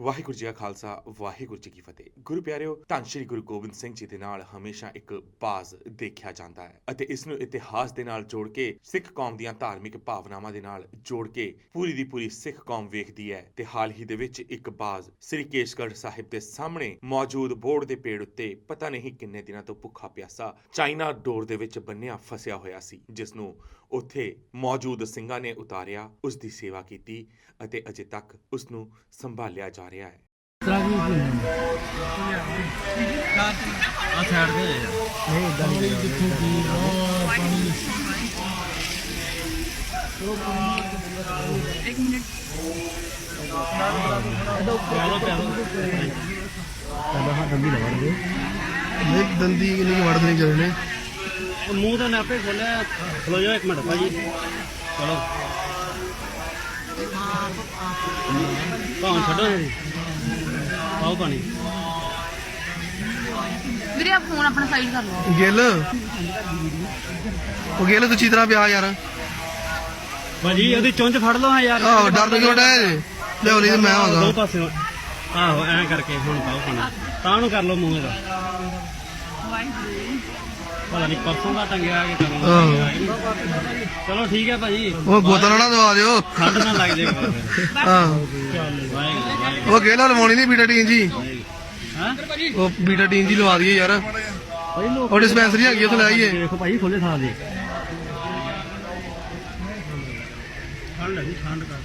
ਵਾਹਿਗੁਰੂ ਜੀ ਕਾ ਖਾਲਸਾ, ਵਾਹਿਗੁਰੂ ਜੀ ਕੀ ਫਤਿਹ। ਗੁਰੂ ਪਿਆਰਿਓ, ਧੰਨ ਸ਼੍ਰੀ ਗੁਰੂ ਗੋਬਿੰਦ ਸਿੰਘ ਜੀ ਦੇ ਨਾਲ ਹਮੇਸ਼ਾ ਇੱਕ ਬਾਜ਼ ਦੇਖਿਆ ਜਾਂਦਾ ਹੈ ਅਤੇ ਇਸ ਨੂੰ ਇਤਿਹਾਸ ਦੇ ਨਾਲ ਜੋੜ ਕੇ, ਸਿੱਖ ਕੌਮ ਦੀਆਂ ਧਾਰਮਿਕ ਭਾਵਨਾਵਾਂ ਦੇ ਨਾਲ ਜੋੜ ਕੇ ਪੂਰੀ ਦੀ ਪੂਰੀ ਸਿੱਖ ਕੌਮ ਵੇਖਦੀ ਹੈ ਤੇ ਹਾਲ ਹੀ ਦੇ ਵਿੱਚ ਇੱਕ ਬਾਜ਼ ਸ੍ਰੀ ਕੇਸ਼ਗੜ੍ਹ ਸਾਹਿਬ ਦੇ ਸਾਹਮਣੇ ਮੌਜੂਦ ਬੋਰਡ ਦੇ ਪੇੜ ਉੱਤੇ ਪਤਾ ਨਹੀਂ ਕਿੰਨੇ ਦਿਨਾਂ ਤੋਂ ਭੁੱਖਾ ਪਿਆਸਾ ਚਾਈਨਾ ਡੋਰ ਦੇ ਵਿੱਚ ਬੰਨਿਆ ਫਸਿਆ ਹੋਇਆ ਸੀ, ਜਿਸ ਨੂੰ ਉੱਥੇ ਮੌਜੂਦ ਸਿੰਘਾਂ ਨੇ ਉਤਾਰਿਆ, ਉਸ ਦੀ ਸੇਵਾ ਕੀਤੀ ਅਤੇ ਅਜੇ ਤੱਕ ਉਸ ਨੂੰ ਸੰਭਾਲਿਆ ਜਾ ਰਿਹਾ ਹੈ। ਆ ਸਾਈਡ ਤੇ ਨਹੀਂ ਦੰਦੀ ਕਿੰਨੀ ਕੁ ਵੜਦੇ ਨਹੀਂ ਜਿਹੜੇ ਨੇ? ਉਹ ਮੂੰਹ ਤਾਂ ਨਾਪੇ ਖੋਲਿਆ ਖਲੋ ਜਾਓ ਇੱਕ ਮਿੰਟ ਭਾਜੀ। ਚਲੋ। ਪਾਉਂ ਛੱਡੋ ਜੀ ਪਾਓ ਪਾਣੀ। ਵੀਰੇ ਆ ਫੋਨ ਆਪਣਾ ਸਾਈਡ ਕਰ ਲਓ। ਗਿੱਲ। ਉਹ ਗਿੱਲ ਤੂੰ ਚੀਤਰਾ ਪਿਆ ਯਾਰ। ਭਾਜੀ ਉਹਦੀ ਚੁੰਝ ਫੜ ਲਓ ਹਾਂ ਯਾਰ। ਆਹੋ ਡਰ ਕਿਉਂ ਡਿਆ ਜੇ ਲਿਆਉਣੀ ਤੇ ਮੈਂ ਦੋ ਪਾਸੇ ਆਹੋ ਐਂ ਕਰਕੇ ਹੁਣ ਪਾਓ ਪਾਣੀ। ਤਾਂ ਨੂੰ ਕਰ ਲਓ ਮੂੰਹ ਦਾ ਪਤਾ ਨਹੀਂ ਪਰਸੋਂ ਦਾ ਟੰਗਿਆ ਕਿ ਕਰੂੰਗਾ ਆਹੋ। ਚਲੋ ਠੀਕ ਹੈ ਭਾਜੀ। ਉਹ ਬੋਤਲ ਨਾ ਦਵਾ ਦਿਓ। ਠੰਡ ਨਾ ਲੱਗ ਫਿਰ ਵਾਹਿਗੁਰੂ ਵਾਹਿਗੁਰੂ ਉਹ ਗਿੱਲ ਲਵਾਉਣੀ ਨਹੀਂ ਬੀਟਾਡੀਨ ਜੀ? ਹਾਂ ਉਹ ਬੀਟਾਡੀਨ ਜੀ ਲਵਾ ਦਈਏ ਯਾਰ। ਭਾਈ ਲੋਕ ਉਹ ਡਿਸਪੈਂਸਰੀ ਹੈਗੀ ਉੱਥੇ ਲੈ ਆਈਏ। ਦੇਖੋ ਭਾਈ ਖੋਲੇ ਥਾਂ ਦੇ ਠੰਡ ਹੈ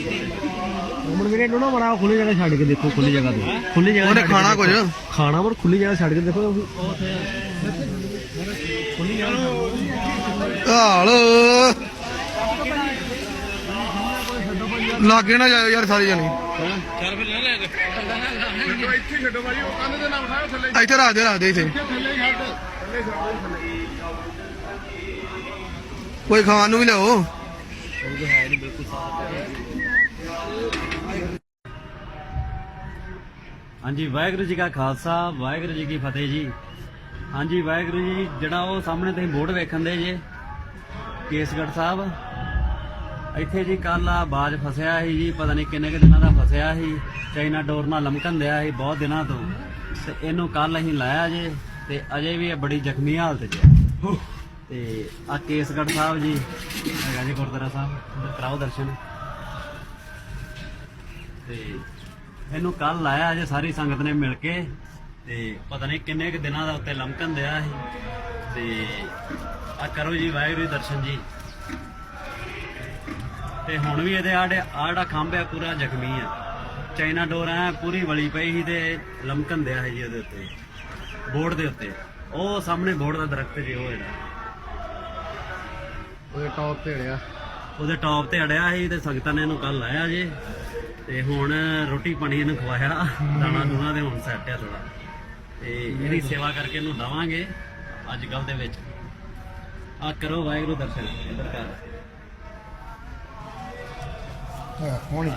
ਜੀ ਵੀਰੇ ਨੂੰ ਨਾ ਬੜਾ ਖੁੱਲੀ ਜਗ੍ਹਾ ਛੱਡ ਕੇ ਦੇਖੋ ਖੁੱਲੀ ਜਗ੍ਹਾ ਤੇ। ਖੁੱਲੀ ਜਗ੍ਹਾ ਉਹਨੇ ਛੱਡ ਖਾਣਾ ਕੁਝ। ਖਾਣਾ ਪਰ ਖੁੱਲੀ ਜਗ੍ਹਾ ਛੱਡ ਕੇ ਦੇਖੋ। ਖੁੱਲੀ ਜਗ੍ਹਾ ਹਾਲ ਲਾਗੇ ਨਾ ਜਾਇਓ ਯਾਰ ਸਾਰੇ ਜਣੇ। ਚੱਲ ਫਿਰ ਲੈ ਲੈ। ਇੱਥੇ ਰੱਖ ਦੇ ਰੱਖ ਦੇ ਇੱਥੇ। ਕੋਈ ਖਾਣ ਨੂੰ ਵੀ ਲਿਆਓ। ਹਾਂਜੀ, ਵਾਹਿਗੁਰੂ ਜੀ ਕਾ ਖਾਲਸਾ, ਵਾਹਿਗੁਰੂ ਜੀ ਕੀ ਫਤਿਹ ਜੀ। ਹਾਂਜੀ, ਵਾਹਿਗੁਰੂ ਜੀ, ਜਿਹੜਾ ਉਹ ਸਾਹਮਣੇ ਤੁਸੀਂ ਬੋਰਡ ਵੇਖਣ ਦੇ ਜੇ ਕੇਸਗੜ ਸਾਹਿਬ। ਇੱਥੇ ਜੀ ਕੱਲ ਆ ਬਾਜ ਫਸਿਆ ਸੀ ਜੀ, ਪਤਾ ਨਹੀਂ ਕਿੰਨੇ ਕੁ ਦਿਨਾਂ ਦਾ ਫਸਿਆ ਸੀ ਚਾਈਨਾ ਡੋਰ ਨਾਲ ਲਮਕਣ ਦਿਆ ਸੀ ਬਹੁਤ ਦਿਨਾਂ ਤੋਂ। ਤੇ ਇਹਨੂੰ ਕੱਲ ਅਸੀਂ ਲਾਇਆ ਜੇ। ਤੇ ਅਜੇ ਵੀ ਇਹ ਬੜੀ ਜ਼ਖਮੀ ਹਾਲਤ 'ਚ ਹੈ। ਤੇ ਆ ਕੇਸਗੜ੍ਹ ਸਾਹਿਬ ਜੀ, ਹੈਗਾ ਜੀ ਗੁਰਦੁਆਰਾ ਸਾਹਿਬ, ਇੱਧਰ ਕਰਾਓ ਦਰਸ਼ਨ। ਤੇ ਇਹਨੂੰ ਕੱਲ ਲਾਇਆ ਜੇ ਸਾਰੀ ਸੰਗਤ ਨੇ ਮਿਲ ਕੇ, ਤੇ ਪਤਾ ਨਹੀਂ ਕਿੰਨੇ ਕੁ ਦਿਨਾਂ ਦਾ ਉੱਤੇ ਲਮਕਣ ਦਿਆ ਸੀ। ਤੇ ਆ ਕਰੋ ਜੀ ਵਾਹਿਗੁਰੂ ਜੀ ਦਰਸ਼ਨ ਜੀ। ਤੇ ਹੁਣ ਵੀ ਇਹਦੇ ਆੜੇ, ਆੜਾ ਖੰਭ ਹੈ ਪੂਰਾ ਜ਼ਖਮੀ ਆ। ਚਾਈਨਾ ਡੋਰ ਐ ਪੂਰੀ ਵਲੀ ਪਈ ਸੀ ਤੇ ਲਮਕਣ ਦਿਆ ਸੀ ਜੀ ਉਹਦੇ ਉੱਤੇ। ਬੋਰਡ ਦੇ ਉੱਤੇ। ਉਹ ਸਾਹਮਣੇ ਬੋਰਡ ਦਾ ਦਰਖਤ ਜੀ ਉਹ ਜਿਹੜਾ। ਉਹਦੇ ਟੌਪ ਤੇ ਅੜਿਆ। ਉਹਦੇ ਟੌਪ ਤੇ ਅੜਿਆ ਸੀ ਤੇ ਸੰਗਤਾਂ ਨੇ ਇਹਨੂੰ ਕੱਲ ਲਾਇਆ ਜੇ। ਤੇ ਹੁਣ ਰੋਟੀ ਪਾਣੀ ਇਹਨੂੰ ਖਵਾਇਆ। ਦਾਣਾ ਦੂਣਾ ਦੇ ਹੁਣ ਸੈੱਟ ਆ ਥੋੜਾ ਤੇ ਇਹਦੀ ਸੇਵਾ ਕਰਕੇ ਇਹਨੂੰ ਦਵਾਂਗੇ ਅੱਜ ਕੱਲ ਦੇ ਵਿੱਚ। ਆ ਕਰੋ ਵਾਹਿਗੁਰੂ ਦਰਸ਼ਨ। ਇੱਧਰ ਕਰ। ਹੁਣ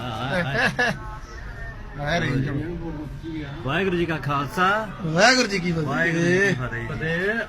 ਵਾਹਿਗੁਰੂ ਜੀ ਕਾ ਖਾਲਸਾ। ਵਾਹਿਗੁਰੂ ਜੀ ਕੀ ਵਾਹਿਗੁਰੂ ਜੀ ਕੀ ਫਤਿਹ ਫਤਿਹ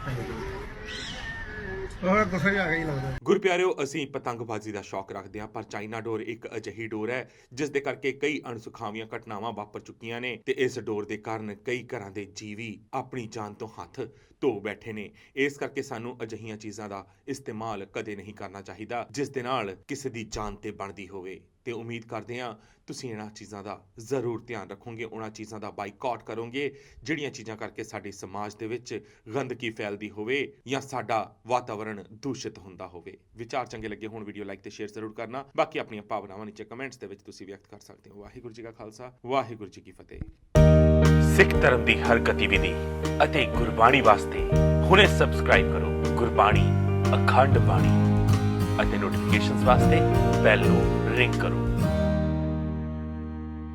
ਉਹ ਗੁੱਸੇ ਆ ਗਈ ਲੱਗਦਾ। ਗੁਰ ਪਿਆਰਿਓ ਅਸੀਂ ਪਤੰਗਬਾਜ਼ੀ ਦਾ ਸ਼ੌਕ ਰੱਖਦੇ ਹਾਂ ਪਰ ਚਾਈਨਾ ਡੋਰ ਇੱਕ ਅਜਿਹੀ ਡੋਰ ਹੈ ਜਿਸ ਦੇ ਕਰਕੇ ਕਈ ਅਣਸੁਖਾਵੀਆਂ ਘਟਨਾਵਾਂ ਵਾਪਰ ਚੁੱਕੀਆਂ ਨੇ ਤੇ ਇਸ ਡੋਰ ਦੇ ਕਾਰਨ ਕਈ ਘਰਾਂ ਦੇ ਜੀਵੀ ਆਪਣੀ ਜਾਨ ਤੋਂ ਹੱਥ ਧੋ ਬੈਠੇ ਨੇ। ਇਸ ਕਰਕੇ ਸਾਨੂੰ ਅਜਿਹੀਆਂ ਚੀਜ਼ਾਂ ਦਾ ਇਸਤੇਮਾਲ ਕਦੇ ਨਹੀਂ ਕਰਨਾ ਚਾਹੀਦਾ ਜਿਸ ਦੇ ਨਾਲ ਕਿਸੇ ਦੀ ਜਾਨ ਤੇ ਬਣਦੀ ਹੋਵੇ। ਤੇ ਉਮੀਦ ਕਰਦੇ ਹਾਂ ਤੁਸੀਂ ਇਹਨਾਂ ਚੀਜ਼ਾਂ ਦਾ ਜ਼ਰੂਰ ਧਿਆਨ ਰੱਖੋਗੇ, ਉਹਨਾਂ ਚੀਜ਼ਾਂ ਦਾ ਬਾਈਕਾਟ ਕਰੋਗੇ, ਜਿਹੜੀਆਂ ਚੀਜ਼ਾਂ ਕਰਕੇ ਸਾਡੇ ਸਮਾਜ ਦੇ ਵਿੱਚ ਗੰਦਗੀ ਫੈਲਦੀ ਹੋਵੇ ਜਾਂ ਸਾਡਾ ਵਾਤਾਵਰਣ ਦੂਸ਼ਿਤ ਹੁੰਦਾ ਹੋਵੇ। ਵਿਚਾਰ ਚੰਗੇ ਲੱਗੇ ਹੋਣ ਵੀਡੀਓ ਲਾਈਕ ਤੇ ਸ਼ੇਅਰ ਜ਼ਰੂਰ ਕਰਨਾ। ਬਾਕੀ ਆਪਣੀਆਂ ਭਾਵਨਾਵਾਂ ਨੀਚੇ ਕਮੈਂਟਸ ਦੇ ਵਿੱਚ ਤੁਸੀਂ ਵਿਅਕਤ ਕਰ ਸਕਦੇ ਹੋ। ਵਾਹਿਗੁਰੂ ਜੀ ਕਾ ਖਾਲਸਾ, ਵਾਹਿਗੁਰੂ ਜੀ ਕੀ ਫਤਿਹ। ਸਿੱਖ ਧਰਮ ਦੀ ਹਰ ਗਤੀਵਿਧੀ ਅਤੇ ਗੁਰਬਾਣੀ ਵਾਸਤੇ ਹੁਣੇ ਸਬਸਕ੍ਰਾਈਬ ਕਰੋ ਗੁਰਬਾਣੀ, ਅਖੰਡ ਬਾਣੀ ਅਤੇ ਨੋਟੀਫਿਕੇਸ਼ਨਸ ਵਾਸਤੇ ਬੈਲ ਨੂੰ ਰਿੰਗ ਕਰੋ।